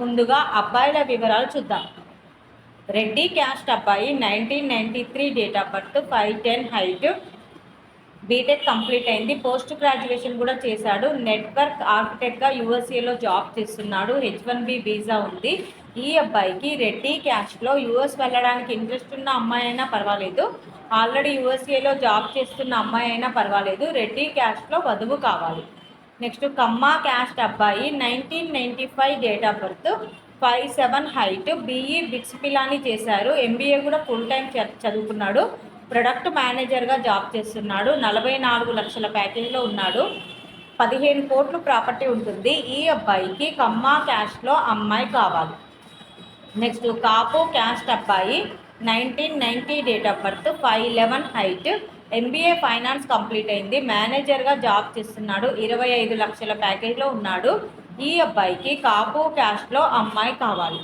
ముందుగా అబ్బాయిల వివరాలు చూద్దాం. రెడ్డి క్యాస్ట్ అబ్బాయి nineteen ninety three date of birth five ten height BTech complete అయింది. పోస్ట్ గ్రాడ్యుయేషన్ కూడా చేశాడు. నెట్వర్క్ ఆర్కిటెక్ట్గా యూఎస్ఏలో జాబ్ చేస్తున్నాడు. హెచ్ వన్ బి వీసా ఉంది. ఈ అబ్బాయికి రెడ్డి క్యాస్ట్లో యూఎస్ వెళ్ళడానికి ఇంట్రెస్ట్ ఉన్న అమ్మాయి అయినా పర్వాలేదు. ఆల్రెడీ యూఎస్ఏలో జాబ్ చేస్తున్న అమ్మాయి అయినా పర్వాలేదు. రెడ్డి క్యాస్ట్లో వధువు కావాలి. నెక్స్ట్ కమ్మా క్యాస్ట్ అబ్బాయి nineteen ninety five date of birth five seven height BE BITS Pilani చేశారు. ఎంబీఏ కూడా ఫుల్ టైం చదువుకున్నాడు. ప్రొడక్ట్ మేనేజర్గా జాబ్ చేస్తున్నాడు. నలభై నాలుగు లక్షల ప్యాకేజ్లో ఉన్నాడు. పదిహేను కోట్లు ప్రాపర్టీ ఉంటుంది. ఈ అబ్బాయికి కమ్మా క్యాస్ట్లో అమ్మాయి కావాలి. నెక్స్ట్ కాపు క్యాస్ట్ అబ్బాయి nineteen ninety date of birth five eleven height MBA finance complete అయింది. మేనేజర్గా జాబ్ చేస్తున్నాడు. ఇరవై ఐదు లక్షల ప్యాకేజ్లో ఉన్నాడు. ఈ అబ్బాయికి కాపు క్యాస్ట్లో అమ్మాయి కావాలి.